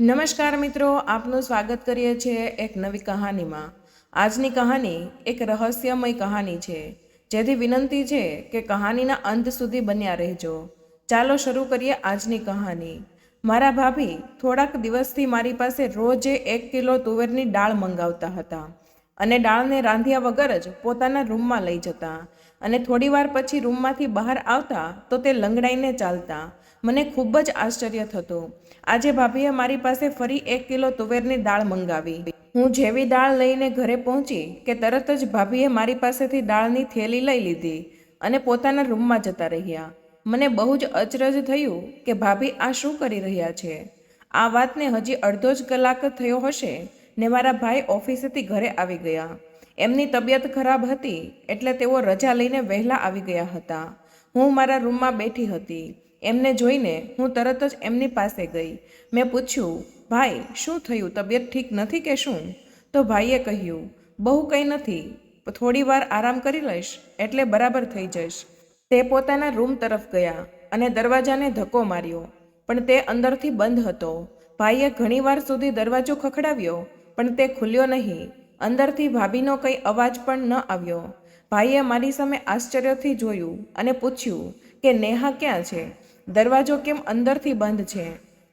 નમસ્કાર મિત્રો, આપનું સ્વાગત કરીએ છીએ એક નવી કહાનીમાં. આજની કહાની એક રહસ્યમય કહાની છે. જેથી વિનંતી છે કે કહાનીના અંત સુધી બન્યા રહેજો. ચાલો શરૂ કરીએ આજની કહાની. મારા ભાભી થોડાક દિવસથી મારી પાસે રોજે એક કિલો તુવેરની દાળ મંગાવતા હતા. અને દાળને રાંધ્યા વગર જ પોતાના રૂમમાં લઈ જતા. અને થોડીવાર પછી રૂમમાંથી બહાર આવતા તો તે લંગડાઈને ચાલતા. મને ખૂબ જ આશ્ચર્ય થતું. આજે ભાભીએ મારી પાસે ફરી એક કિલો તુવેરની દાળ મંગાવી. હું જેવી દાળ લઈને ઘરે પહોંચી કે તરત જ ભાભીએ મારી પાસેથી દાળની થેલી લઈ લીધી અને પોતાના રૂમમાં જતા રહ્યા. મને બહુ જ અચરજ થયું કે ભાભી આ શું કરી રહ્યા છે. આ વાતને હજી અડધો જ કલાક થયો હશે ને મારા ભાઈ ઓફિસેથી ઘરે આવી ગયા. એમની તબિયત ખરાબ હતી એટલે તેઓ રજા લઈને વહેલા આવી ગયા હતા. હું મારા રૂમમાં બેઠી હતી. એમને જોઈને હું તરત જ એમની પાસે ગઈ. મેં પૂછ્યું, ભાઈ, શું થયું? તબિયત ઠીક નથી કે શું? તો ભાઈએ કહ્યું, બહુ કંઈ નથી. થોડી વાર આરામ કરી લઈશ, એટલે બરાબર થઈ જઈશ. તે પોતાના રૂમ તરફ ગયા અને દરવાજાને ધક્કો માર્યો, પણ તે અંદરથી બંધ હતો. ભાઈએ ઘણીવાર સુધી દરવાજો ખખડાવ્યો, પણ તે ખુલ્યો નહીં. અંદરથી ભાભીનો કંઈ અવાજ પણ ન આવ્યો. ભાઈએ મારી સામે આશ્ચર્યથી જોયું અને પૂછ્યું કે, નેહા ક્યાં છે? દરવાજો કેમ અંદરથી બંધ છે?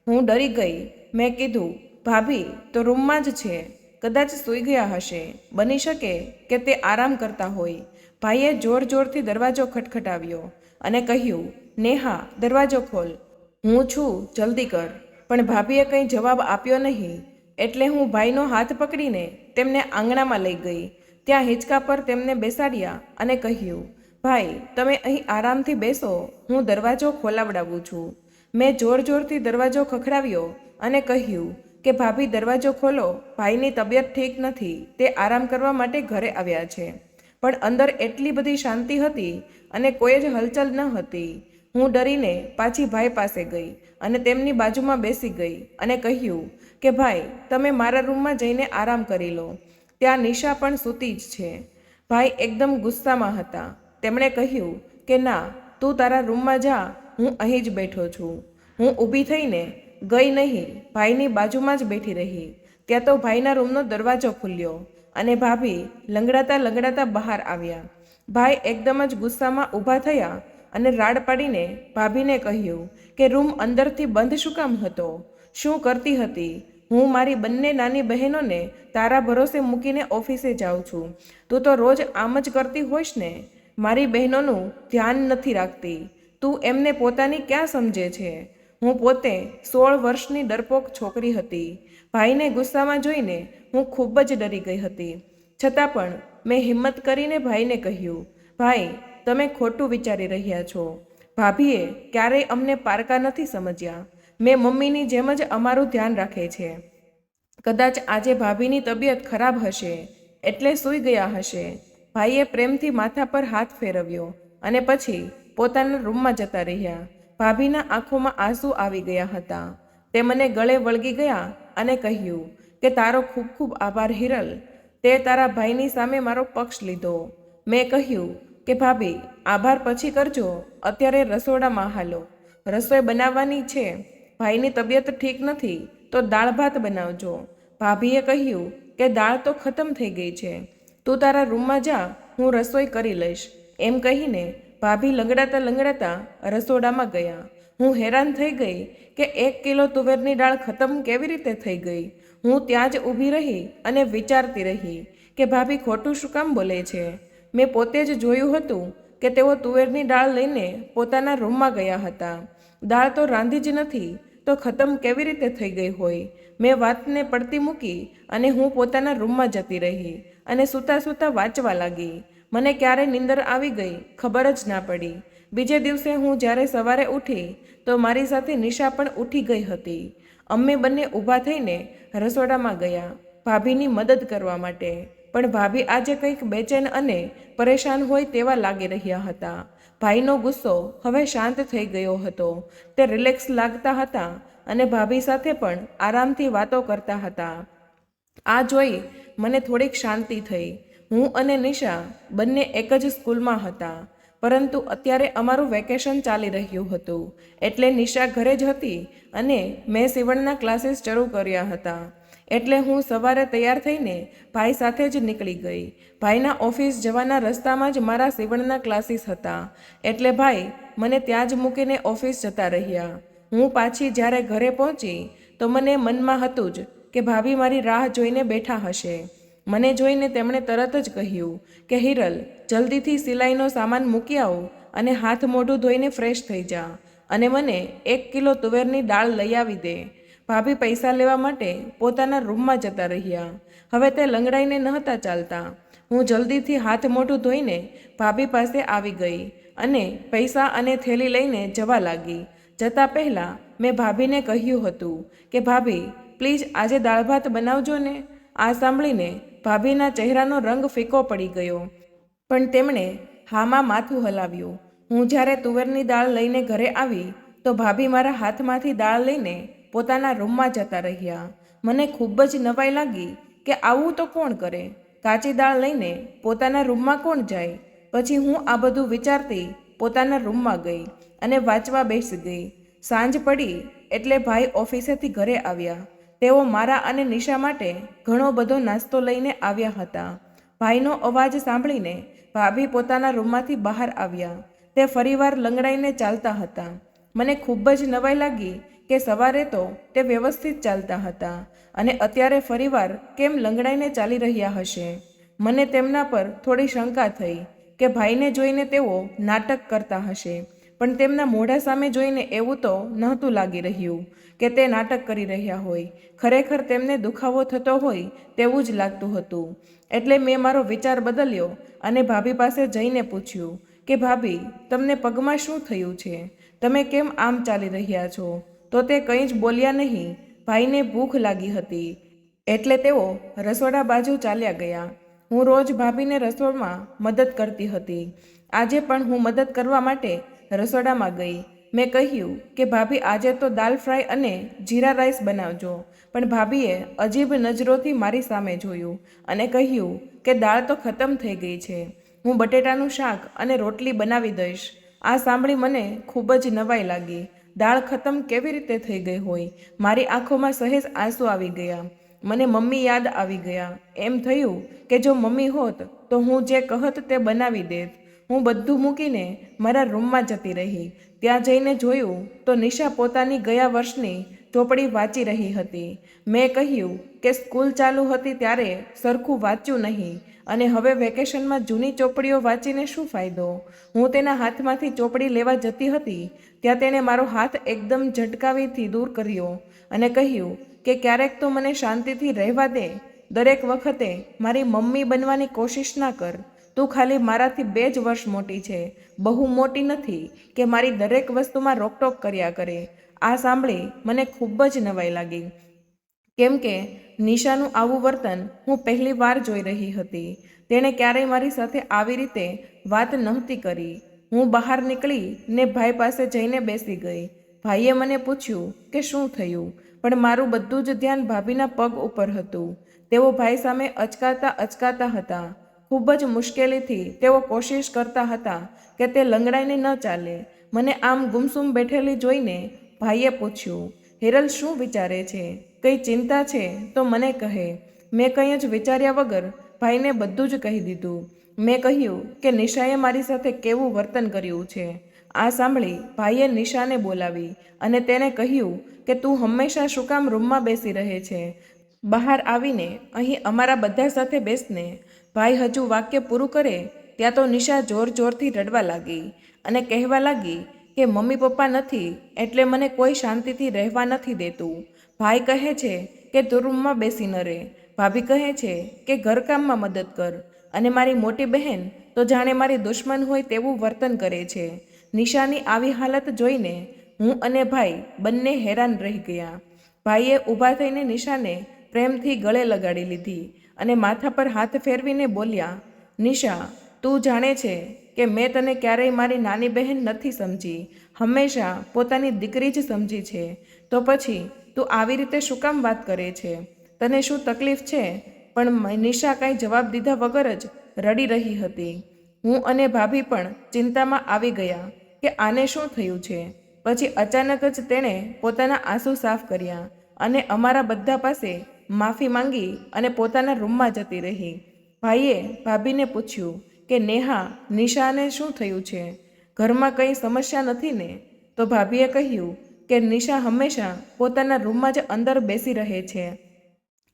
હું ડરી ગઈ. મેં કીધું, ભાભી, તો રૂમમાં જ છે. કદાચ સૂઈ ગયા હશે. બની શકે કે તે આરામ કરતા હોય. ભાઈએ જોર જોરથી દરવાજો ખટખટાવ્યો અને કહ્યું, નેહા, દરવાજો ખોલ. હું છું, જલ્દી કર. પણ ભાભીએ કંઈ જવાબ આપ્યો નહીં. એટલે હું ભાઈનો હાથ પકડીને તેમને આંગણામાં લઈ ગઈ. ત્યાં હિંચકા પર તેમને બેસાડ્યા અને કહ્યું ભાઈ, તમે અહીં આરામથી બેસો. હું દરવાજો ખોલાવડાવું છું. મેં જોર જોરથી દરવાજો ખખડાવ્યો અને કહ્યું કે, ભાભી, દરવાજો ખોલો. ભાઈની તબિયત ઠીક નથી. તે આરામ કરવા માટે ઘરે આવ્યા છે. પણ અંદર એટલી બધી શાંતિ હતી અને કોઈ જ હલચલ ન હતી. હું ડરીને પાછી ભાઈ પાસે ગઈ અને તેમની બાજુમાં બેસી ગઈ અને કહ્યું કે, ભાઈ, તમે મારા રૂમમાં જઈને આરામ કરી લો. ત્યાં નિશા પણ સૂતી જ છે. ભાઈ એકદમ ગુસ્સામાં હતા. તેમણે કહ્યું કે, ના, તું તારા રૂમમાં જા, હું અહીં જ બેઠો છું. હું ઊભી થઈને ગઈ નહીં, ભાઈની બાજુમાં જ બેઠી રહી. ત્યાં તો ભાઈના રૂમનો દરવાજો ખુલ્યો અને ભાભી લંગડાતા લંગડાતા બહાર આવ્યા. ભાઈ એકદમ જ ગુસ્સામાં ઊભા થયા અને રાડ પાડીને ભાભીને કહ્યું કે, રૂમ અંદરથી બંધ શું કામ હતો? શું કરતી હતી? હું મારી બંને નાની બહેનોને તારા ભરોસે મૂકીને ઓફિસે જાઉં છું. તું તો રોજ આમ જ કરતી હોઈશ ને? મારી બહેનોનું ધ્યાન નથી રાખતી. તું એમને પોતાની ક્યાં સમજે છે? હું પોતે સોળ વર્ષની ડરપોક છોકરી હતી. ભાઈને ગુસ્સામાં જોઈને હું ખૂબ જ ડરી ગઈ હતી. છતાં પણ મેં હિંમત કરીને ભાઈને કહ્યું, ભાઈ, તમે ખોટું વિચારી રહ્યા છો. ભાભીએ ક્યારેય અમને પારકા નથી સમજ્યા. મેં મમ્મીની જેમ જ અમારું ધ્યાન રાખે છે. કદાચ આજે ભાભીની તબિયત ખરાબ હશે, એટલે સૂઈ ગયા હશે. ભાઈએ પ્રેમથી માથા પર હાથ ફેરવ્યો અને પછી પોતાના રૂમમાં જતા રહ્યા. ભાભીના આંખોમાં આંસુ આવી ગયા હતા. તે મને ગળે વળગી ગયા અને કહ્યું કે, તારો ખૂબ ખૂબ આભાર હિરલ. તે તારા ભાઈની સામે મારો પક્ષ લીધો. મેં કહ્યું કે, ભાભી, આભાર પછી કરજો. અત્યારે રસોડામાં હાલો. રસોઈ બનાવવાની છે. ભાઈની તબિયત ઠીક નથી, તો દાળ ભાત બનાવજો. ભાભીએ કહ્યું કે, દાળ તો ખતમ થઈ ગઈ છે. તું તારા રૂમમાં જા, હું રસોઈ કરી લઈશ. એમ કહીને ભાભી લંગડાતા લંગડાતા રસોડામાં ગયા. હું હેરાન થઈ ગઈ કે એક કિલો તુવેરની દાળ ખતમ કેવી રીતે થઈ ગઈ? હું ત્યાં જ ઊભી રહી અને વિચારતી રહી કે ભાભી ખોટું શું કામ બોલે છે? મેં પોતે જ જોયું હતું કે તેઓ તુવેરની દાળ લઈને પોતાના રૂમમાં ગયા હતા. દાળ તો રાંધી જ નથી, તો ખતમ કેવી રીતે થઈ ગઈ હોય? મેં વાતને પડતી મૂકી અને હું પોતાના રૂમમાં જતી રહી. અને સૂતા સૂતા વાંચવા લાગી. મને ક્યારે નીંદર આવી ગઈ, ખબર જ ના પડી. બીજે દિવસે હું જ્યારે સવારે ઉઠી, તો મારી સાથે નિશા પણ ઉઠી ગઈ હતી. અમે બંને ઊભા થઈને રસોડામાં ગયા, ભાભીની મદદ કરવા માટે. પણ ભાભી આજે કંઈક બેચેન અને પરેશાન હોય તેવા લાગી રહ્યા હતા. ભાઈનો ગુસ્સો હવે શાંત થઈ ગયો હતો. તે રિલેક્સ લાગતા હતા અને ભાભી સાથે પણ આરામથી વાતો કરતા હતા. આ જોઈ મને થોડીક શાંતિ થઈ. હું અને નિશા બંને એક જ સ્કૂલમાં હતા, પરંતુ અત્યારે અમારું વેકેશન ચાલી રહ્યું હતું. એટલે નિશા ઘરે જ હતી અને મેં સીવણના ક્લાસીસ શરૂ કર્યા હતા. એટલે હું સવારે તૈયાર થઈને ભાઈ સાથે જ નીકળી ગઈ. ભાઈના ઓફિસ જવાના રસ્તામાં જ મારા સીવણના ક્લાસીસ હતા. એટલે ભાઈ, મને ત્યાં જ મૂકીને ઓફિસ જતા રહ્યા. હું પાછી જ્યારે ઘરે પહોંચી, તો મને મનમાં હતું જ કે ભાભી મારી રાહ જોઈને બેઠા હશે. મને જોઈને તેમણે તરત જ કહ્યું કે, હિરલ, જલ્દીથી સિલાઈનો સામાન મૂકી આવો અને હાથ મોઢું ધોઈને ફ્રેશ થઈ જા અને મને એક કિલો તુવેરની દાળ લઈ આવી દે. ભાભી પૈસા લેવા માટે પોતાના રૂમમાં જતા રહ્યા. હવે તે લંગડાઈને નહોતા ચાલતા. હું જલ્દીથી હાથ મોઢું ધોઈને ભાભી પાસે આવી ગઈ અને પૈસા અને થેલી લઈને જવા લાગી. જતાં પહેલાં મેં ભાભીને કહ્યું હતું કે, ભાભી પ્લીઝ આજે દાળ ભાત બનાવજો ને. આ સાંભળીને ભાભીના ચહેરાનો રંગ ફીકો પડી ગયો. પણ તેમણે હામાં માથું હલાવ્યું. હું જ્યારે તુવેરની દાળ લઈને ઘરે આવી, તો ભાભી મારા હાથમાંથી દાળ લઈને પોતાના રૂમમાં જતા રહ્યા. મને ખૂબ જ નવાઈ લાગી કે આવું તો કોણ કરે? કાચી દાળ લઈને પોતાના રૂમમાં કોણ જાય? પછી હું આ બધું વિચારતી પોતાના રૂમમાં ગઈ અને વાંચવા બેસી ગઈ. સાંજ પડી એટલે ભાઈ ઓફિસેથી ઘરે આવ્યા. તેઓ મારા અને નિશા માટે ઘણો બધો નાસ્તો લઈને આવ્યા હતા. ભાઈનો અવાજ સાંભળીને ભાભી પોતાના રૂમમાંથી બહાર આવ્યા. તે ફરીવાર લંગડાઈને ચાલતા હતા. મને ખૂબ જ નવાઈ લાગી કે સવારે તો તે વ્યવસ્થિત ચાલતા હતા અને અત્યારે ફરીવાર કેમ લંગડાઈને ચાલી રહ્યા હશે? મને તેમના પર થોડી શંકા થઈ કે ભાઈને જોઈને તેઓ નાટક કરતા હશે. પણ તેમના મોઢા સામે જોઈને એવું તો નહોતું લાગી રહ્યું કે તે નાટક કરી રહ્યા હોય. ખરેખર તેમને દુખાવો થતો હોય તેવું જ લાગતું હતું. એટલે મેં મારો વિચાર બદલ્યો અને ભાભી પાસે જઈને પૂછ્યું કે, ભાભી, તમને પગમાં શું થયું છે? તમે કેમ આમ ચાલી રહ્યા છો? તો તે કંઈ જ બોલ્યા નહીં. ભાઈને ભૂખ લાગી હતી. એટલે તેઓ રસોડા બાજુ ચાલ્યા ગયા. હું રોજ ભાભીને રસોડમાં મદદ કરતી હતી. આજે પણ હું મદદ કરવા માટે રસોડામાં ગઈ. મેં કહ્યું કે, ભાભી, આજે તો દાલ ફ્રાય અને જીરા રાઈસ બનાવજો. પણ ભાભીએ અજીબ નજરોથી મારી સામે જોયું અને કહ્યું કે, દાળ તો ખતમ થઈ ગઈ છે. હું બટેટાનું શાક અને રોટલી બનાવી દઈશ. આ સાંભળી મને ખૂબ જ નવાઈ લાગી. દાળ ખતમ કેવી રીતે થઈ ગઈ હોય? મારી આંખોમાં સહેજ આંસુ આવી ગયા. મને મમ્મી યાદ આવી ગયા. એમ થયું કે, જો મમ્મી હોત તો હું જે કહત તે બનાવી દેત. હું બધું મૂકીને મારા રૂમમાં જતી રહી. ત્યાં જઈને જોયું તો નિશા પોતાની ગયા વર્ષની ચોપડી વાંચી રહી હતી. મેં કહ્યું કે સ્કૂલ ચાલુ હતી ત્યારે સરખું વાંચ્યું નહીં અને હવે વેકેશનમાં જૂની ચોપડીઓ વાંચીને શું ફાયદો? હું તેના હાથમાંથી ચોપડી લેવા જતી હતી ત્યાં તેણે મારો હાથ એકદમ ઝટકાવીથી દૂર કર્યો અને કહ્યું કે ક્યારેક તો મને શાંતિથી રહેવા દે. દરેક વખતે મારી મમ્મી બનવાની કોશિશ ના કર. તું ખાલી મારાથી બે જ વર્ષ મોટી છે. બહુ મોટી નથી કે મારી દરેક વસ્તુમાં રોકટોક કર્યા કરે. આ સાંભળી મને ખૂબ જ નવાઈ લાગી. કેમ કે નિશાનું આવું વર્તન હું પહેલી વાર જોઈ રહી હતી. તેણે ક્યારેય મારી સાથે આવી રીતે વાત નહોતી કરી. હું બહાર નીકળી ને ભાઈ પાસે જઈને બેસી ગઈ. ભાઈએ મને પૂછ્યું કે શું થયું? પણ મારું બધું જ ધ્યાન ભાભીના પગ ઉપર હતું. તેઓ ભાઈ સામે અચકાતા અચકાતા હતા. ખૂબ જ મુશ્કેલીથી તેઓ કોશિશ કરતા હતા કે તે લંગડાઈને ન ચાલે. મને આમ ગુમસુમ બેઠેલી જોઈને ભાઈએ પૂછ્યું, હિરલ શું વિચારે છે? કંઈ ચિંતા છે? તો મને કહે. મેં કંઈ જ વિચાર્યા વગર ભાઈને બધું જ કહી દીધું. મેં કહ્યું કે નિશાએ મારી સાથે કેવું વર્તન કર્યું છે? આ સાંભળી ભાઈએ નિશાને બોલાવી અને તેને કહ્યું કે, તું હંમેશા શું કામ રૂમમાં બેસી રહે છે? બહાર આવીને અહીં અમારા બધા સાથે બેસને. ભાઈ હજુ વાક્ય પૂરું કરે, ત્યાં તો નિશા જોર જોરથી રડવા લાગી અને કહેવા લાગી કે, મમ્મી પપ્પા નથી, એટલે મને કોઈ શાંતિથી રહેવા નથી દેતું. ભાઈ કહે છે કે, તું રૂમમાં બેસી ન રહે ભાભી કહે છે કે ઘરકામમાં મદદ કર. અને મારી મોટી બહેન તો જાણે મારી દુશ્મન હોય તેવું વર્તન કરે છે. નિશાની આવી હાલત જોઈને હું અને ભાઈ બંને હેરાન રહી ગયા. ભાઈએ ઊભા થઈને નિશાને પ્રેમથી ગળે લગાડી લીધી અને માથા પર હાથ ફેરવીને બોલ્યા, નિશા, તું જાણે છે કે મેં તને ક્યારેય મારી નાની બહેન નથી સમજી. હંમેશા પોતાની દીકરી જ સમજી છે. તો પછી તું આવી રીતે શું કામ વાત કરે છે? તને શું તકલીફ છે? પણ નિશા કાંઈ જવાબ દીધા વગર જ રડી રહી હતી. હું અને ભાભી પણ ચિંતામાં આવી ગયા કે આને શું થયું છે. પછી અચાનક જ તેણે પોતાના આંસુ સાફ કર્યા અને અમારા બધા પાસે માફી માંગી અને પોતાના રૂમમાં જતી રહી. ભાઈએ ભાભીને પૂછ્યું કે, નેહા, નિશાને શું થયું છે? ઘરમાં કંઈ સમસ્યા નથી ને? તો ભાભીએ કહ્યું કે, નિશા હંમેશા પોતાના રૂમમાં જ અંદર બેસી રહે છે.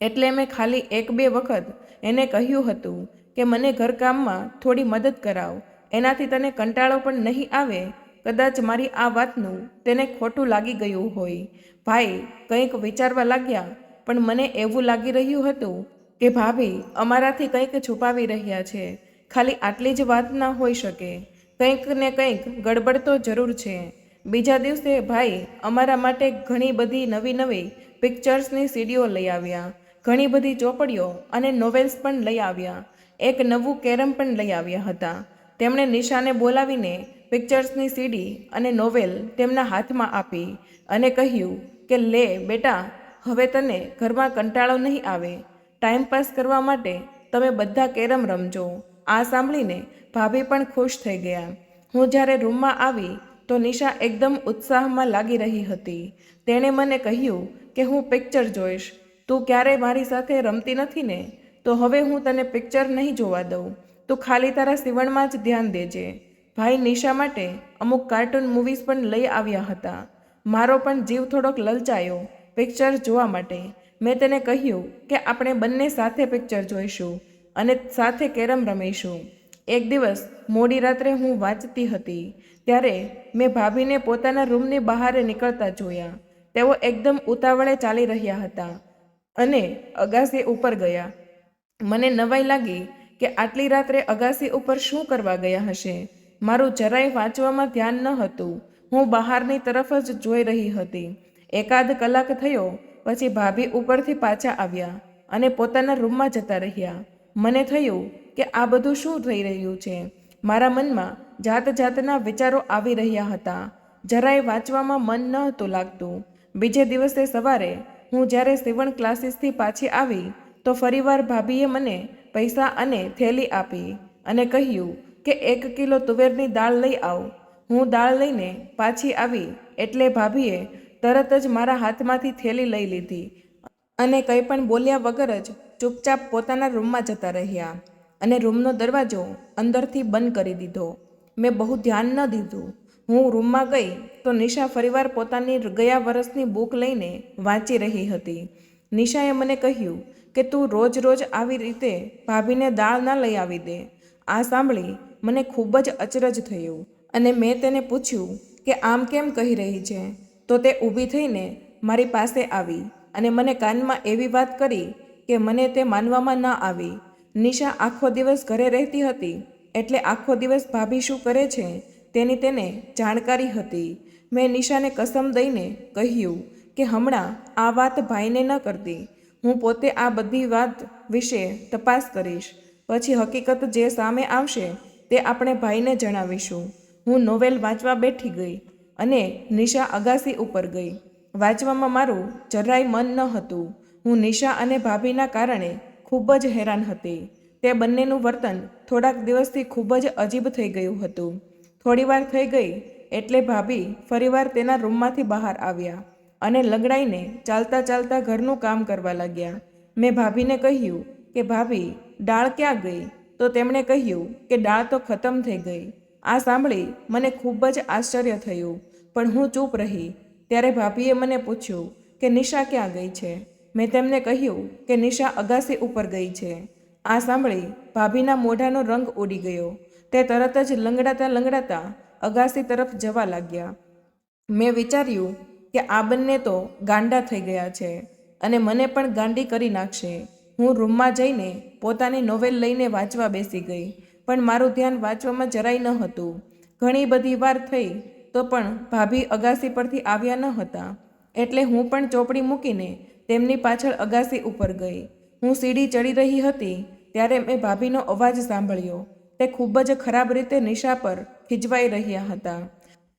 એટલે મેં ખાલી એક બે વખત એને કહ્યું હતું કે, મને ઘરકામમાં થોડી મદદ કરાવ. એનાથી તને કંટાળો પણ નહીં આવે? કદાચ મારી આ વાતનું તેને ખોટું લાગી ગયું હોય. ભાઈ કંઈક વિચારવા લાગ્યા પણ મને એવું લાગી રહ્યું હતું કે ભાભી અમારાથી કંઈક છુપાવી રહ્યા છે. ખાલી આટલી જ વાત ના હોઈ શકે. કંઈક ને કંઈક ગડબડ તો જરૂર છે. બીજા દિવસે ભાઈ અમારા માટે ઘણી બધી નવી નવી પિક્ચર્સની સીડીઓ લઈ આવ્યા. ઘણી બધી ચોપડીઓ અને નોવેલ્સ પણ લઈ આવ્યા. એક નવું કેરમ પણ લઈ આવ્યા હતા. તેમણે નિશાને બોલાવીને પિક્ચર્સની સીડી અને નોવેલ તેમના હાથમાં આપી અને કહ્યું કે, લે બેટા હવે તને ઘરમાં કંટાળો નહીં આવે? ટાઈમપાસ કરવા માટે તમે બધા કેરમ રમજો. આ સાંભળીને ભાભી પણ ખુશ થઈ ગયા. હું જ્યારે રૂમમાં આવી તો નિશા એકદમ ઉત્સાહમાં લાગી રહી હતી. તેણે મને કહ્યું કે હું પિક્ચર જોઈશ. તું ક્યારેય મારી સાથે રમતી નથી ને? તો હવે હું તને પિક્ચર નહીં જોવા દઉં. તું ખાલી તારા સીવણમાં જ ધ્યાન દેજે. ભાઈ નિશા માટે અમુક કાર્ટૂન મૂવીઝ પણ લઈ આવ્યા હતા. મારો પણ જીવ થોડોક લલચાયો. પિક્ચર જોવા માટે મેં તેને કહ્યું કે આપણે બંને સાથે પિક્ચર જોઈશું અને સાથે કેરમ રમીશું. એક દિવસ મોડી રાત્રે હું વાંચતી હતી, ત્યારે મેં ભાભીને પોતાના રૂમની બહાર નીકળતા જોયા. તેઓ એકદમ ઉતાવળે ચાલી રહ્યા હતા અને અગાસી ઉપર ગયા. મને નવાઈ લાગી કે આટલી રાત્રે અગાસી ઉપર શું કરવા ગયા હશે? મારું જરાય વાંચવામાં ધ્યાન ન હતું હું બહારની તરફ જ જોઈ રહી હતી. એકાદ કલાક થયો, પછી ભાભી ઉપરથી પાછા આવ્યા અને પોતાના રૂમમાં જતા રહ્યા. મને થયું કે આ બધું શું થઈ રહ્યું છે? મારા મનમાં જાત જાતના વિચારો આવી રહ્યા હતા. જરાય વાંચવામાં મન ન હતું લાગતું. બીજે દિવસે સવારે હું જ્યારે સીવણ ક્લાસીસથી પાછી આવી, તો ફરીવાર ભાભીએ મને પૈસા અને થેલી આપી અને કહ્યું કે એક કિલો તુવેરની દાળ લઈ આવ. હું દાળ લઈને પાછી આવી એટલે ભાભીએ તરત જ મારા હાથમાંથી થેલી લઈ લીધી અને કંઈ પણ બોલ્યા વગર જ ચૂપચાપ પોતાના રૂમમાં જતા રહ્યા અને રૂમનો દરવાજો અંદરથી બંધ કરી દીધો. મેં બહુ ધ્યાન ન દીધું. હું રૂમમાં ગઈ તો નિશા ફરીવાર પોતાની ગયા વર્ષની બુક લઈને વાંચી રહી હતી. નિશાએ મને કહ્યું કે તું રોજ રોજ આવી રીતે ભાભીને દાળ ના લઈ આવી દે. આ સાંભળી મને ખૂબ જ અચરજ થયું અને મેં તેને પૂછ્યું કે આમ કેમ કહી રહી છે? તો તે ઊભી થઈને મારી પાસે આવી અને મને કાનમાં એવી વાત કરી કે મને તે માનવામાં ન આવી. નિશા આખો દિવસ ઘરે રહેતી હતી, એટલે આખો દિવસ ભાભી શું કરે છે તેની તેને જાણકારી હતી. મેં નિશાને કસમ દઈને કહ્યું કે હમણાં આ વાત ભાઈને ન કરતી. હું પોતે આ બધી વાત વિશે તપાસ કરીશ. પછી હકીકત જે સામે આવશે તે આપણે ભાઈને જણાવીશું. હું નોવેલ વાંચવા બેઠી ગઈ અને નિશા અગાસી ઉપર ગઈ. વાંચવામાં મારું જરાય મન ન હતું. હું નિશા અને ભાભીના કારણે ખૂબ જ હેરાન હતી. તે બંનેનું વર્તન થોડાક દિવસથી ખૂબ જ અજીબ થઈ ગયું હતું. થોડીવાર થઈ ગઈ એટલે ભાભી ફરીવાર તેના રૂમમાંથી બહાર આવ્યા અને લગડાઈને ચાલતા ચાલતા ઘરનું કામ કરવા લાગ્યા. મેં ભાભીને કહ્યું કે, ભાભી દાળ ક્યાં ગઈ? તો તેમણે કહ્યું કે દાળ તો ખતમ થઈ ગઈ. આ સાંભળી મને ખૂબ જ આશ્ચર્ય થયું. પણ હું ચૂપ રહી. ત્યારે ભાભીએ મને પૂછ્યું કે નિશા ક્યાં ગઈ છે? મેં તેમને કહ્યું કે નિશા અગાસી ઉપર ગઈ છે. આ સાંભળી ભાભીના મોઢાનો રંગ ઉડી ગયો. તે તરત જ લંગડાતા લંગડાતા અગાસી તરફ જવા લાગ્યા. મેં વિચાર્યું કે આ બંને તો ગાંડા થઈ ગયા છે અને મને પણ ગાંડી કરી નાખશે. હું રૂમમાં જઈને પોતાની નોવેલ લઈને વાંચવા બેસી ગઈ. પણ મારું ધ્યાન વાંચવામાં જરાય ન હતું. ઘણી બધી વાર થઈ તો પણ ભાભી અગાસી પરથી આવ્યા ન હતા. એટલે હું પણ ચોપડી મૂકીને તેમની પાછળ અગાસી ઉપર ગઈ. હું સીડી ચડી રહી હતી ત્યારે મેં ભાભીનો અવાજ સાંભળ્યો. તે ખૂબ જ ખરાબ રીતે નિશા પર ખીજવાઈ રહ્યા હતા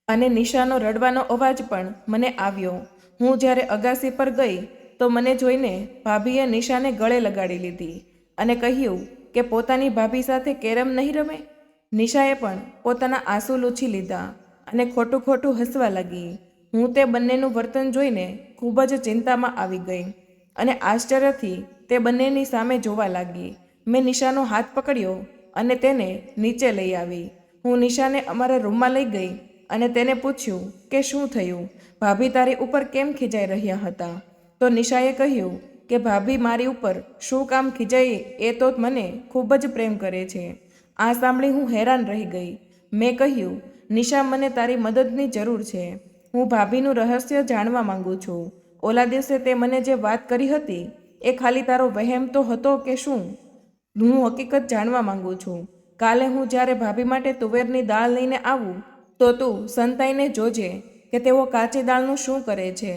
અને નિશાનો રડવાનો અવાજ પણ મને આવ્યો. હું જ્યારે અગાસી પર ગઈ તો મને જોઈને ભાભીએ નિશાને ગળે લગાડી લીધી અને કહ્યું કે પોતાની ભાભી સાથે કેરમ નહીં રમે? નિશાએ પણ પોતાના આંસુ લૂછી લીધા અને ખોટું ખોટું હસવા લાગી. હું તે બંનેનું વર્તન જોઈને ખૂબ જ ચિંતામાં આવી ગઈ અને આશ્ચર્યથી તે બંનેની સામે જોવા લાગી. મેં નિશાનો હાથ પકડ્યો અને તેને નીચે લઈ આવી. હું નિશાને અમારા રૂમમાં લઈ ગઈ અને તેને પૂછ્યું કે શું થયું? ભાભી તારી ઉપર કેમ ખીજાઈ રહ્યા હતા? તો નિશાએ કહ્યું કે ભાભી મારી ઉપર શું કામ ખીજાઈ એ તો મને ખૂબ જ પ્રેમ કરે છે. આ સાંભળી હું હેરાન રહી ગઈ. મેં કહ્યું, નિશા, મને તારી મદદની જરૂર છે. હું ભાભીનું રહસ્ય જાણવા માંગુ છું. ઓલા દિવસે તે મને જે વાત કરી હતી, એ ખાલી તારો વહેમ તો હતો કે શું? હું હકીકત જાણવા માંગુ છું. કાલે હું જ્યારે ભાભી માટે તુવેરની દાળ લઈને આવું, તો તું સંતાઈને જોજે કે તેઓ કાચી દાળનું શું કરે છે.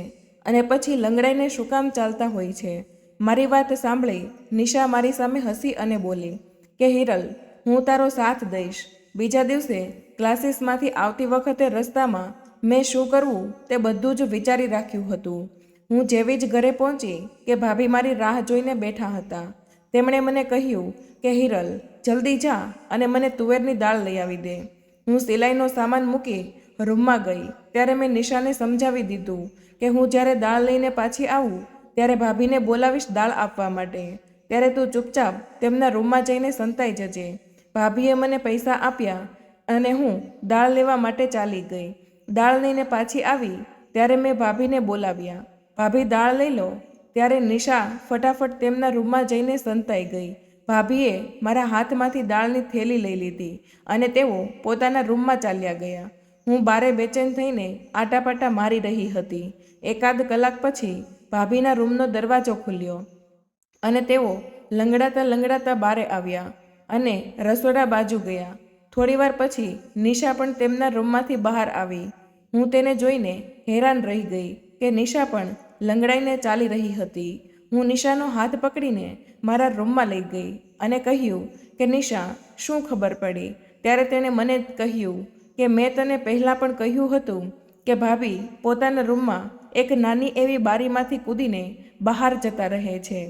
અને પછી લંગડાઈને શું કામ ચાલતા હોય છે? મારી વાત સાંભળી નિશા મારી સામે હસી અને બોલી, કે હિરલ, હું તારો સાથ દઈશ. બીજા દિવસે ક્લાસીસમાંથી આવતી વખતે રસ્તામાં મેં શું કરવું તે બધું જ વિચારી રાખ્યું હતું. હું જેવી જ ઘરે પહોંચી કે ભાભી મારી રાહ જોઈને બેઠા હતા. તેમણે મને કહ્યું કે હિરલ, જલ્દી જા અને મને તુવેરની દાળ લઈ આવી દે. હું સિલાઈનો સામાન મૂકી રૂમમાં ગઈ. ત્યારે મેં નિશાને સમજાવી દીધું કે હું જ્યારે દાળ લઈને પાછી આવું, ત્યારે ભાભીને બોલાવીશ દાળ આપવા માટે. ત્યારે તું ચૂપચાપ તેમના રૂમમાં જઈને સંતાઈ જજે. ભાભીએ મને પૈસા આપ્યા અને હું દાળ લેવા માટે ચાલી ગઈ. દાળ લઈને પાછી આવી, ત્યારે મેં ભાભીને બોલાવ્યા. ભાભી, દાળ લઈ લો. ત્યારે નિશા ફટાફટ તેમના રૂમમાં જઈને સંતાઈ ગઈ. ભાભીએ મારા હાથમાંથી દાળની થેલી લઈ લીધી અને તેઓ પોતાના રૂમમાં ચાલ્યા ગયા. હું બારે બેચેન થઈને આટાપાટા મારી રહી હતી. એકાદ કલાક પછી ભાભીના રૂમનો દરવાજો ખુલ્યો અને તેઓ લંગડાતા લંગડાતા બારે આવ્યા અને રસોડા બાજુ ગયા. થોડીવાર પછી નિશા પણ તેમના રૂમમાંથી બહાર આવી. હું તેને જોઈને હેરાન રહી ગઈ કે નિશા પણ લંગડાઈને ચાલી રહી હતી. હું નિશાનો હાથ પકડીને મારા રૂમમાં લઈ ગઈ અને કહ્યું કે નિશા, શું ખબર પડી? ત્યારે તેણે મને કહ્યું કે મેં તને પહેલાં પણ કહ્યું હતું કે ભાભી, પોતાના રૂમમાં એક નાની એવી બારીમાંથી કૂદીને બહાર જતા રહે છે.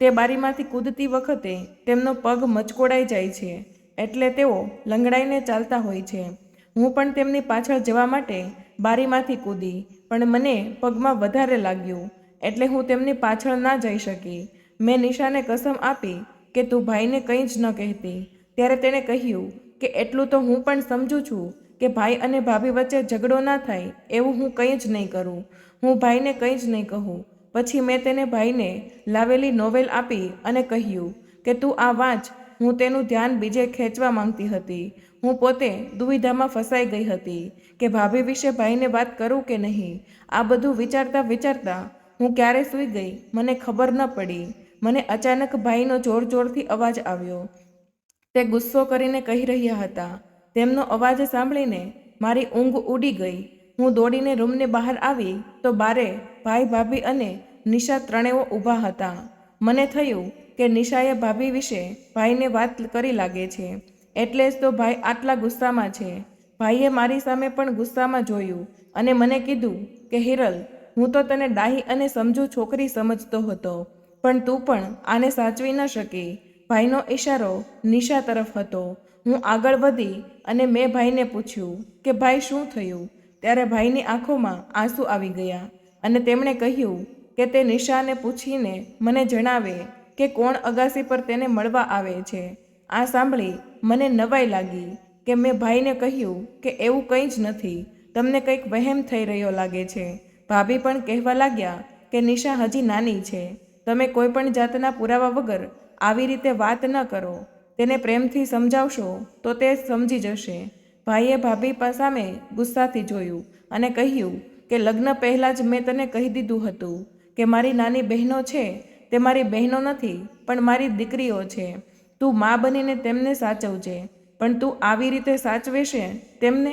તે બારીમાંથી કૂદતી વખતે તેમનો પગ મચકોડાઈ જાય છે, એટલે તેઓ લંગડાઈને ચાલતા હોય છે. હું પણ તેમની પાછળ જવા માટે બારીમાંથી કૂદી, પણ મને પગમાં વધારે લાગ્યું, એટલે હું તેમની પાછળ ના જઈ શકી. મેં નિશાને કસમ આપી કે તું ભાઈને કંઈ જ ન કહેતી. ત્યારે તેણે કહ્યું કે એટલું તો હું પણ સમજું છું કે ભાઈ અને ભાભી વચ્ચે ઝઘડો ના થાય, એવું હું કંઈ જ નહીં કરું. હું ભાઈને કંઈ જ નહીં કહું. પછી મેં તેને ભાઈને લાવેલી નોવેલ આપી અને કહ્યું કે તું આ વાંચ, હું તેનું ધ્યાન બીજે ખેંચવા માંગતી હતી. હું પોતે દુવિધામાં ફસાઈ ગઈ હતી કે ભાભી વિશે ભાઈને વાત કરું કે નહીં. આ બધું વિચારતા વિચારતા હું ક્યારે સૂઈ ગઈ, મને ખબર ન પડી. મને અચાનક ભાઈનો જોર જોરથી અવાજ આવ્યો. તે ગુસ્સો કરીને કહી રહ્યા હતા તેમનો અવાજ સાંભળીને મારી ઊંઘ ઉડી ગઈ. હું દોડીને રૂમને બહાર આવી તો બારે ભાઈ ભાભી અને નિશા ત્રણેવો ઊભા હતા. મને થયું કે નિશાએ ભાભી વિશે ભાઈને વાત કરી લાગે છે. એટલે જ તો ભાઈ આટલા ગુસ્સામાં છે. ભાઈએ મારી સામે પણ ગુસ્સામાં જોયું અને મને કીધું કે, હિરલ, હું તો તને ડાહી અને સમજુ છોકરી સમજતો હતો, પણ તું પણ આને સાચવી ન શકી. ભાઈનો ઈશારો નિશા તરફ હતો. હું આગળ વધી અને મેં ભાઈને પૂછ્યું કે, ભાઈ, શું થયું? ત્યારે ભાઈની આંખોમાં આંસુ આવી ગયા અને તેમણે કહ્યું કે, તે નિશાને પૂછીને મને જણાવે કે કોણ અગાસી પર તેને મળવા આવે છે. આ સાંભળી મને નવાઈ લાગી કે મેં ભાઈને કહ્યું કે, એવું કંઈ જ નથી, તમને કંઈક વહેમ થઈ રહ્યો લાગે છે. ભાભી પણ કહેવા લાગ્યા કે, નિશા હજી નાની છે, તમે કોઈ પણ જાતના પુરાવા વગર આવી રીતે વાત ન કરો. તેને પ્રેમથી સમજાવશો, તો તે સમજી જશે. ભાઈએ ભાભી સામે ગુસ્સાથી જોયું અને કહ્યું કે, લગ્ન પહેલાં જ મેં તને કહી દીધું હતું કે, મારી નાની બહેનો છે. તે મારી બહેનો નથી, પણ મારી દીકરીઓ છે. તું મા બનીને તેમને સાચવજે. પણ તું આવી રીતે સાચવે છે તેમને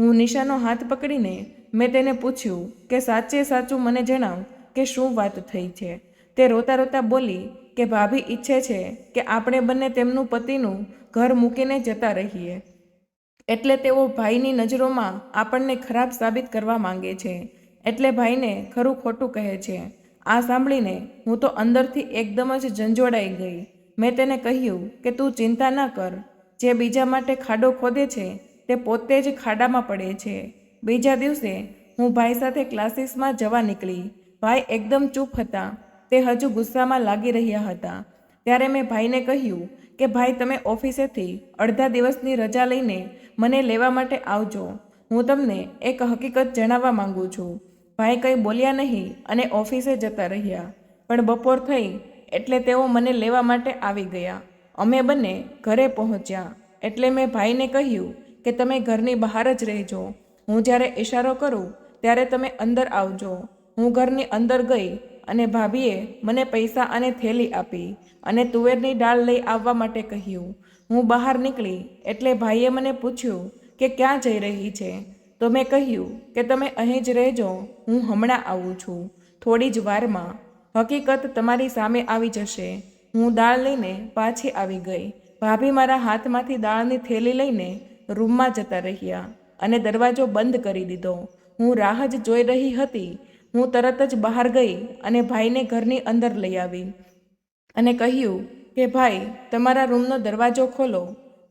હું નિશાનો હાથ પકડીને મેં તેને પૂછ્યું કે, સાચે સાચું મને જણાવ કે શું વાત થઈ છે તે રોતા રોતા બોલી કે ભાભી ઈચ્છે છે કે આપણે બંને તેમનું પતિનું ઘર મૂકીને જતા રહીએ. એટલે તેઓ ભાઈની નજરોમાં આપણને ખરાબ સાબિત કરવા માંગે છે. એટલે ભાઈને ખરું ખોટું કહે છે. આ સાંભળીને હું તો અંદરથી એકદમ જ ઝંઝોડાઈ ગઈ. મેં તેને કહ્યું કે તું ચિંતા ના કર. જે બીજા માટે ખાડો ખોદે છે તે પોતે જ ખાડામાં પડે છે. બીજા દિવસે હું ભાઈ સાથે ક્લાસીસમાં જવા નીકળી. ભાઈ એકદમ ચૂપ હતા. તે હજુ ગુસ્સામાં લાગી રહ્યા હતા. ત્યારે મેં ભાઈને કહ્યું કે, ભાઈ, તમે ઓફિસેથી અડધા દિવસની રજા લઈને મને લેવા માટે આવજો. હું તમને એક હકીકત જણાવવા માંગુ છું. ભાઈ કંઈ બોલ્યા નહીં અને ઓફિસે જતા રહ્યા. પણ બપોર થઈ એટલે તેઓ મને લેવા માટે આવી ગયા. અમે બંને ઘરે પહોંચ્યા. એટલે મેં ભાઈને કહ્યું કે, તમે ઘરની બહાર જ રહેજો. હું જ્યારે ઇશારો કરું ત્યારે તમે અંદર આવજો. હું ઘરની અંદર ગઈ અને ભાભીએ મને પૈસા અને થેલી આપી અને તુવેરની દાળ લઈ આવવા માટે કહ્યું. હું બહાર નીકળી એટલે ભાઈએ મને પૂછ્યું કે ક્યાં જઈ રહી છે? તો મેં કહ્યું કે તમે અહીં જ રહેજો, હું હમણાં આવું છું. થોડી જ વારમાં હકીકત તમારી સામે આવી જશે. હું દાળ લઈને પાછી આવી ગઈ. ભાભી મારા હાથમાંથી દાળની થેલી લઈને રૂમમાં જતા રહ્યા અને દરવાજો બંધ કરી દીધો. હું રાહ જ જોઈ રહી હતી હું તરત જ બહાર ગઈ અને ભાઈને ઘરની અંદર લઈ આવી અને કહ્યું કે, ભાઈ, તમારા રૂમનો દરવાજો ખોલો.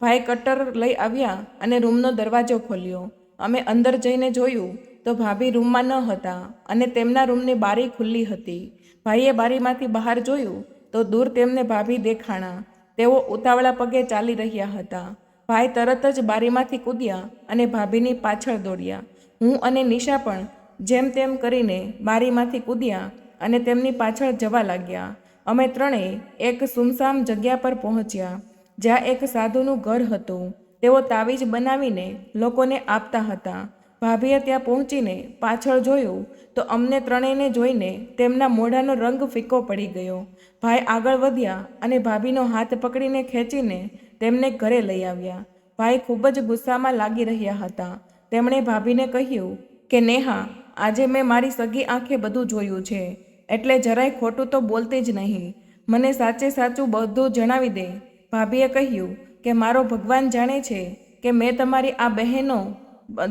ભાઈ કટર લઈ આવ્યા અને રૂમનો દરવાજો ખોલ્યો. અમે અંદર જઈને જોયું તો ભાભી રૂમમાં ન હતા અને તેમના રૂમની બારી ખુલ્લી હતી. ભાઈએ બારીમાંથી બહાર જોયું તો દૂર તેમને ભાભી દેખાણા. તેઓ ઉતાવળા પગે ચાલી રહ્યા હતા. ભાઈ તરત જ બારીમાંથી કૂદ્યા અને ભાભીની પાછળ દોડ્યા. હું અને નિશા પણ જેમ તેમ કરીને બારીમાંથી કૂદ્યા અને તેમની પાછળ જવા લાગ્યા. અમે ત્રણેય એક સુમસામ જગ્યા પર પહોંચ્યા, જ્યાં એક સાધુનું ઘર હતું. તેઓ તાવીજ બનાવીને લોકોને આપતા હતા. ભાભીએ ત્યાં પહોંચીને પાછળ જોયું તો અમને ત્રણેયને જોઈને તેમના મોઢાનો રંગ ફીકો પડી ગયો. ભાઈ આગળ વધ્યા અને ભાભીનો હાથ પકડીને ખેંચીને તેમને ઘરે લઈ આવ્યા. ભાઈ ખૂબ જ ગુસ્સામાં લાગી રહ્યા હતા. તેમણે ભાભીને કહ્યું કે, નેહા આજે મેં મારી સગી આંખે બધું જોયું છે. એટલે જરાય ખોટું તો બોલતી જ નહીં. મને સાચે સાચું બધું જણાવી દે. ભાભીએ કહ્યું કે મારો ભગવાન જાણે છે કે મેં તમારી આ બહેનો,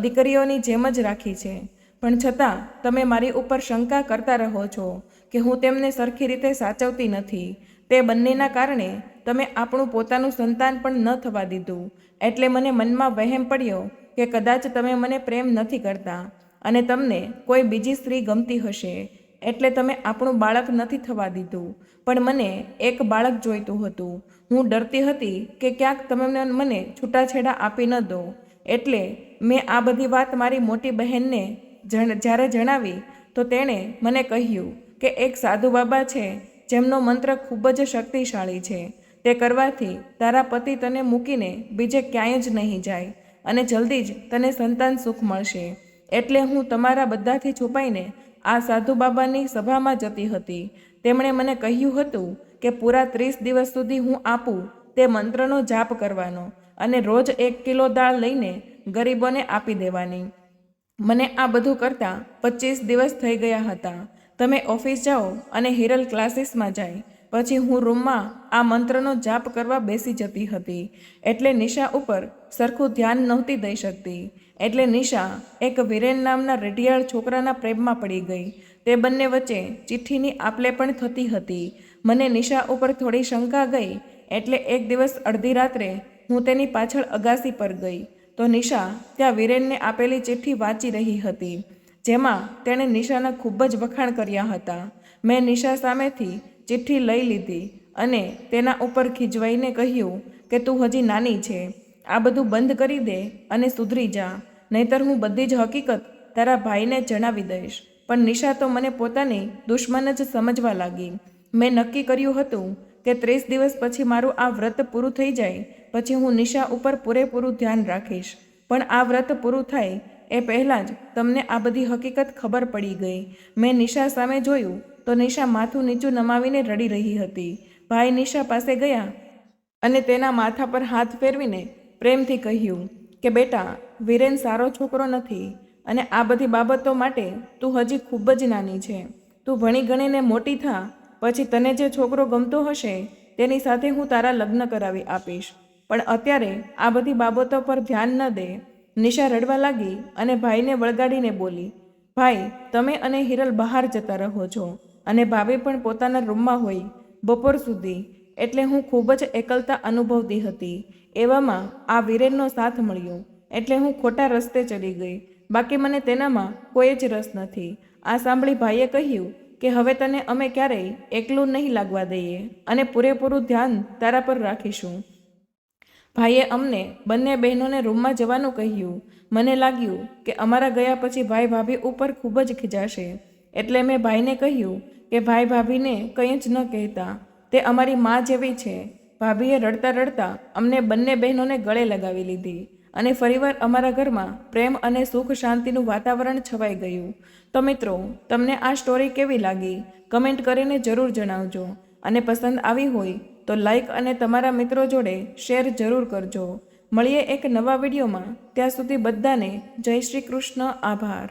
દીકરીઓની જેમ જ રાખી છે. પણ છતાં, તમે મારી ઉપર શંકા કરતા રહો છો કે હું તેમને સરખી રીતે સાચવતી નથી. તે બંનેના કારણે તમે આપણું પોતાનું સંતાન પણ ન થવા દીધું. એટલે મને મનમાં વહેમ પડ્યો કે કદાચ તમે મને પ્રેમ નથી કરતા. અને તમને કોઈ બીજી સ્ત્રી ગમતી હશે, એટલે તમે આપણું બાળક નથી થવા દીધું. પણ મને એક બાળક જોઈતું હતું. હું ડરતી હતી કે ક્યાંક તમે મને છૂટાછેડા આપી ન દો. એટલે મેં આ બધી વાત મારી મોટી બહેનને જ્યારે જણાવી, તો તેણે મને કહ્યું કે એક સાધુ બાબા છે, જેમનો મંત્ર ખૂબ જ શક્તિશાળી છે. તે કરવાથી તારા પતિ તને મૂકીને બીજે ક્યાંય જ નહીં જાય અને જલ્દી જ તને સંતાન સુખ મળશે. એટલે હું તમારા બધાથી છુપાઈને આ સાધુ બાબાની સભામાં જતી હતી. તેમણે મને કહ્યું હતું કે પૂરા ત્રીસ દિવસ સુધી હું આપું તે મંત્રનો જાપ કરવાનો અને રોજ એક કિલો દાળ લઈને ગરીબોને આપી દેવાની. મને આ બધું કરતાં પચીસ દિવસ થઈ ગયા હતા. તમે ઓફિસ જાઓ અને હિરલ ક્લાસીસમાં જાય. પછી હું રૂમમાં આ મંત્રનો જાપ કરવા બેસી જતી હતી. એટલે નિશા ઉપર સરખું ધ્યાન નહોતી દઈ શકતી. એટલે નિશા એક વિરેન નામના રેઢિયાળ છોકરાના પ્રેમમાં પડી ગઈ. તે બંને વચ્ચે ચિઠ્ઠીની આપલે પણ થતી હતી. મને નિશા ઉપર થોડી શંકા ગઈ. એટલે એક દિવસ અડધી રાત્રે હું તેની પાછળ અગાસી પર ગઈ. તો નિશા ત્યાં વિરેનને આપેલી ચિઠ્ઠી વાંચી રહી હતી. જેમાં તેણે નિશાના ખૂબ જ વખાણ કર્યા હતા. મેં નિશા સામેથી ચિઠ્ઠી લઈ લીધી અને તેના ઉપર ખીજવાઈને કહ્યું કે તું હજી નાની છે. આ બધું બંધ કરી દે અને સુધરી જા. નહીતર હું બધી જ હકીકત તારા ભાઈને જણાવી દઈશ. પણ નિશા તો મને પોતાની દુશ્મન જ સમજવા લાગી. મેં નક્કી કર્યું હતું કે ત્રીસ દિવસ પછી મારું આ વ્રત પૂરું થઈ જાય, પછી હું નિશા ઉપર પૂરેપૂરું ધ્યાન રાખીશ. પણ આ વ્રત પૂરું થાય એ પહેલાં જ તમને આ બધી હકીકત ખબર પડી ગઈ. મેં નિશા સામે જોયું તો નિશા માથું નીચું નમાવીને રડી રહી હતી. ભાઈ નિશા પાસે ગયા અને તેના માથા પર હાથ ફેરવીને પ્રેમથી કહ્યું કે, બેટા, વિરેન સારો છોકરો નથી અને આ બધી બાબતો માટે તું હજી ખૂબ જ નાની છે. તું ભણી ગણીને મોટી થા, પછી તને જે છોકરો ગમતો હશે તેની સાથે હું તારા લગ્ન કરાવી આપીશ. પણ અત્યારે આ બધી બાબતો પર ધ્યાન ન દે. નિશા રડવા લાગી અને ભાઈને વળગાડીને બોલી, ભાઈ, તમે અને હિરલ બહાર જતા રહો છો. અને ભાભી પણ પોતાના રૂમમાં હોય બપોર સુધી, એટલે હું ખૂબ જ એકલતા અનુભવતી હતી. એવામાં આ વિરેનનો સાથ મળ્યો, એટલે હું ખોટા રસ્તે ચડી ગઈ. બાકી મને તેનામાં કોઈ જ રસ નથી. આ સાંભળી ભાઈએ કહ્યું કે હવે તને અમે ક્યારેય એકલું નહીં લાગવા દઈએ અને પૂરેપૂરું ધ્યાન તારા પર રાખીશું. ભાઈએ અમને બંને બહેનોને રૂમમાં જવાનું કહ્યું. મને લાગ્યું કે અમારા ગયા પછી ભાઈ ભાભી ઉપર ખૂબ જ ખીજાશે. એટલે મેં ભાઈને કહ્યું કે ભાઈ ભાભીને કંઈ જ ન કહેતા. તે અમારી મા જેવી છે. ભાભીએ રડતા રડતા અમને બંને બહેનોને ગળે લગાવી લીધી અને ફરીવાર અમારા ઘરમાં પ્રેમ અને સુખ શાંતિનું વાતાવરણ છવાઈ ગયું. તો મિત્રો, તમને આ સ્ટોરી કેવી લાગી? કમેન્ટ કરીને જરૂર જણાવજો. અને પસંદ આવી હોય તો લાઈક અને તમારા મિત્રો જોડે શેર જરૂર કરજો. મળીએ એક નવા વિડીયોમાં. ત્યાં સુધી બધાને જય શ્રી કૃષ્ણ. આભાર.